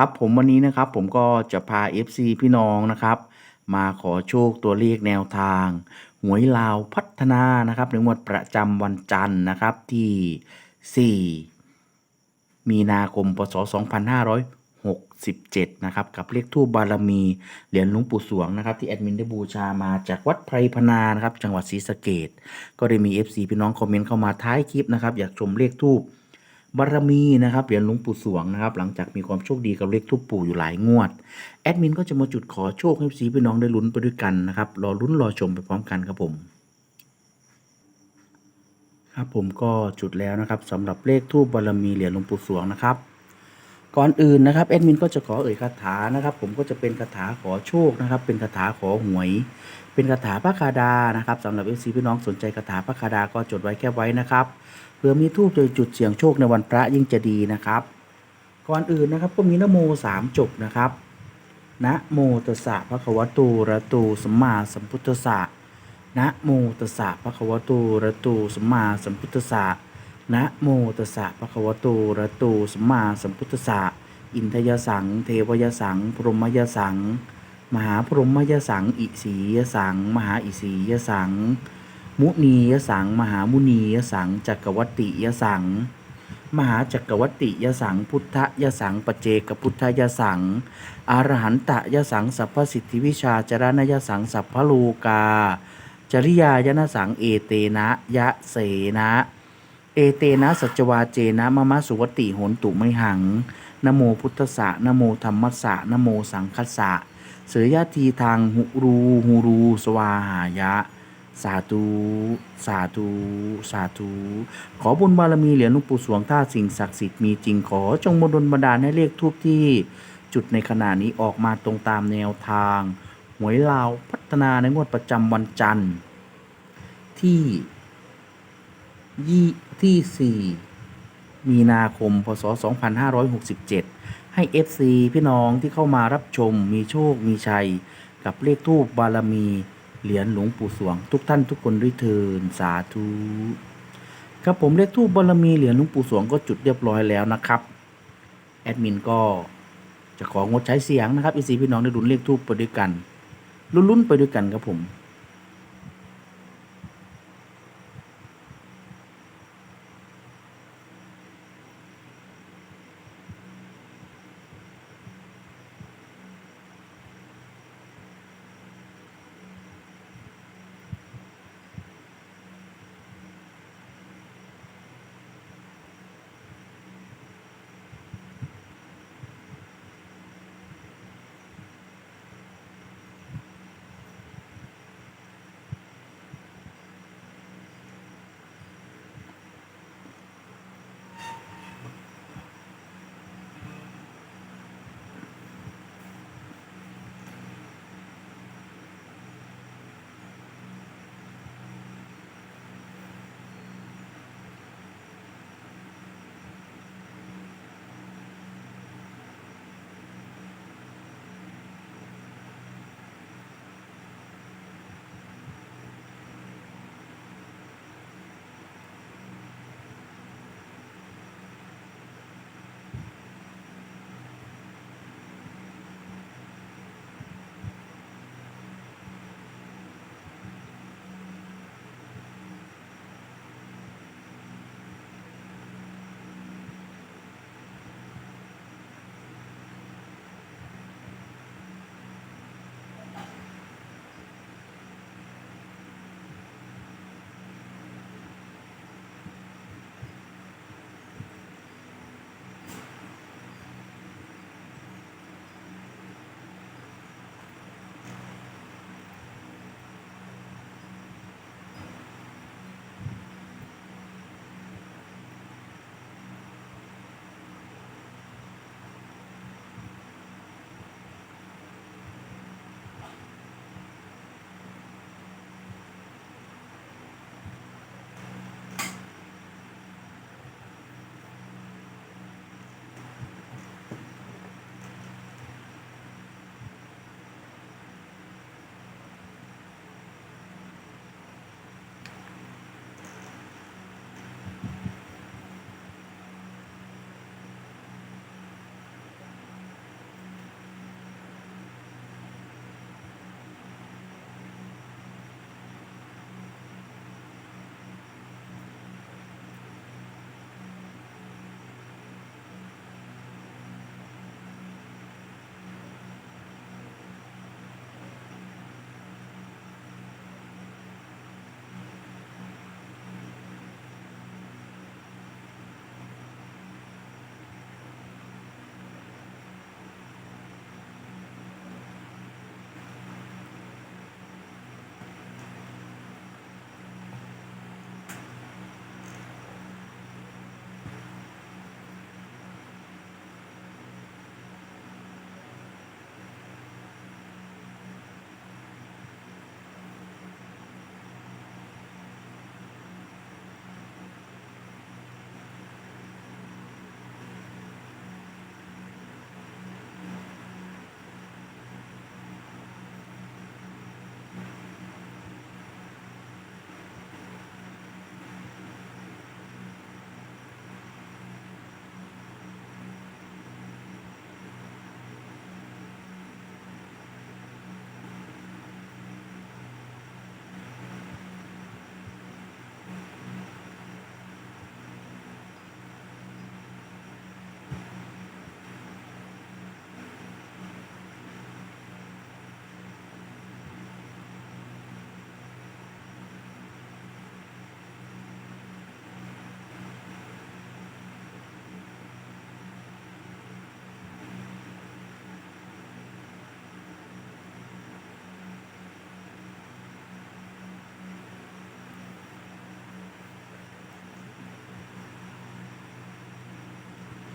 ครับผมวันนี้นะครับผมก็จะพา FC พี่น้องนะครับ มาขอโชคตัวเลขแนวทาง หวยลาวพัฒนานะครับในงวดประจำวันจันทร์นะครับที่ 4 มีนาคมพศ 2567 นะครับกับเลขทูบบารมีเหรียญหลวงปู่สวงนะครับที่แอดมินได้บูชามาจากวัดไพรพนานะครับจังหวัดศรีสะเกดก็ได้มี FC พี่น้องคอมเมนต์เข้ามาท้ายคลิปนะครับอยากชมเลขทูบ บารมีนะครับเหรียญหลวงปู่สวงนะครับ หลังจากมีความโชคดีกับเลขทูบปู่อยู่หลายงวด แอดมินก็จะมาจุดขอโชคให้สีพี่น้องได้ลุ้นไปด้วยกันนะครับ รอลุ้นรอชมไปพร้อมกันครับผม ครับผมก็จุดแล้วนะครับสำหรับเลขทูบบารมีเหรียญหลวงปู่สวงนะครับ ก่อนอื่นนะครับแอดมินก็จะขอเอ่ยคาถานะครับ ผมก็จะเป็นคาถาขอโชคนะครับ เป็นคาถาขอหวย เป็นคาถาพระคาดานะครับสำหรับเอซีพี่น้องสนใจคาถาพระคาดาก็จดไว้แค่ไว้นะครับเพื่อมีทูบโดยจุดเสี่ยงโชคในวันพระยิ่งจะดีนะครับ ก่อนอื่นนะครับก็มีนโมสามจบนะครับนะโมตัสสะพระควะโตูระตูสัมมาสัมพุทธัสสะนะโมตัสสะพระควะโตูระตูสัมมาสัมพุทธัสสะ นะโมตัสสะภะคะวะโตระโตสัมมาสัมพุทธัสสะอินทยสัง เทวยสัง พรหมยสัง มหาพรหมยสัง อิสียสัง มหาอิสียสัง มุนียสัง มหามุนียสัง จักรวัตติยสัง มหาจักรวัตติยสัง พุทธยสังปเจกพุทธยสังอรหันตยสัง สัพพสิทธิวิชาจรณยสัง สัพพโลกา จริยายนสัง เอเตนะ ยะเสนะ เอเตนะสัจวาเจนะมะมะสุวติโหนตุไมหังนโมพุทธสะนโมธรรมสะนโมสังคสะเสยยะทีทางหุรูหูรูสวาหายะ สาธุสาธุสาธุขอบุญบารมีเหรียญหลวงปู่สวงท่าสิ่งศักดิ์สิทธิ์มีจริงขอจงบดลบันดาลให้เลขทูปที่จุดในขณะนี้ออกมาตรงตามแนวทาง หวยลาวพัฒนาในงวดประจำวันจันทร์ที่ ยี่ที่4มีนาคม พศ 2567 ให้ FC พี่น้องที่เข้ามารับชมมีโชคมีชัย กับเลขทูบบารมี เหรียญหลวงปู่สวง ทุกท่านทุกคนด้วยเทินสาธุครับผมเลขทูบบารมีเหรียญหลวงปู่สวงก็จุดเรียบร้อยแล้วนะครับ แอดมินก็จะของดใช้เสียงนะครับ FC พี่น้องได้ลุ้นเลขทูบไปด้วยกันลุ้นๆไปด้วยกันครับผม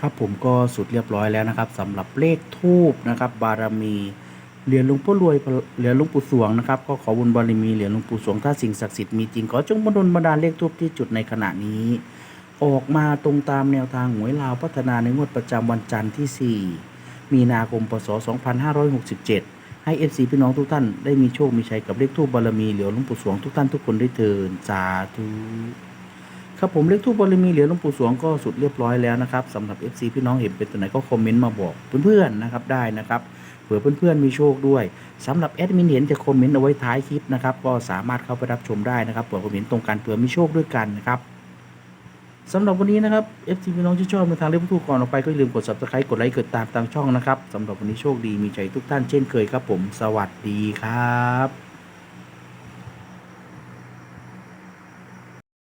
ครับผมก็สุดเรียบร้อยแล้วนะครับสำหรับเลขทูบนะครับ บารมีเหรียญหลวงพ่อรวยเหรียญหลวงปู่สวงนะครับก็ขอบุญบารมีเหรียญหลวงปู่สวงถ้าสิ่งศักดิ์สิทธิ์มีจริงขอจงบันดลบันดาลเลขทูบที่จุดในขณะนี้ ออกมาตรงตามแนวทางหวยลาวพัฒนาในงวดประจำวันจันทร์ที่ 4 มีนาคมพศ 2567 ให้ FC พี่น้องทุกท่านได้มีโชคมีชัยกับเลขทูบบารมีเหรียญหลวงปู่สวงทุกท่านทุกคนได้เทินสาธุ ครับผมเลขทูบบารมีเหรียญหลวงปู่สวงก็สุดเรียบร้อยแล้วนะครับสำหรับ FC พี่น้องเห็นเป็นตัวไหนก็คอมเมนต์มาบอกเพื่อนๆนะครับได้นะครับเผื่อเพื่อนๆมีโชคด้วยสำหรับแอดมินเห็นจะคอมเมนต์เอาไว้ท้ายคลิปนะครับก็สามารถเข้าไปรับชมได้นะครับเผื่อคอมเมนต์ตรงกันเผื่อมีโชคด้วยกันนะครับสำหรับวันนี้นะครับ FC พี่น้องที่ชอบในทางเลขทูบก่อนออกไปก็อย่าลืมกด subscribe กดไลค์กดตามทางช่องนะครับสำหรับวันนี้โชคดีมีใจทุกท่านเช่นเคยครับผม สวัสดีครับ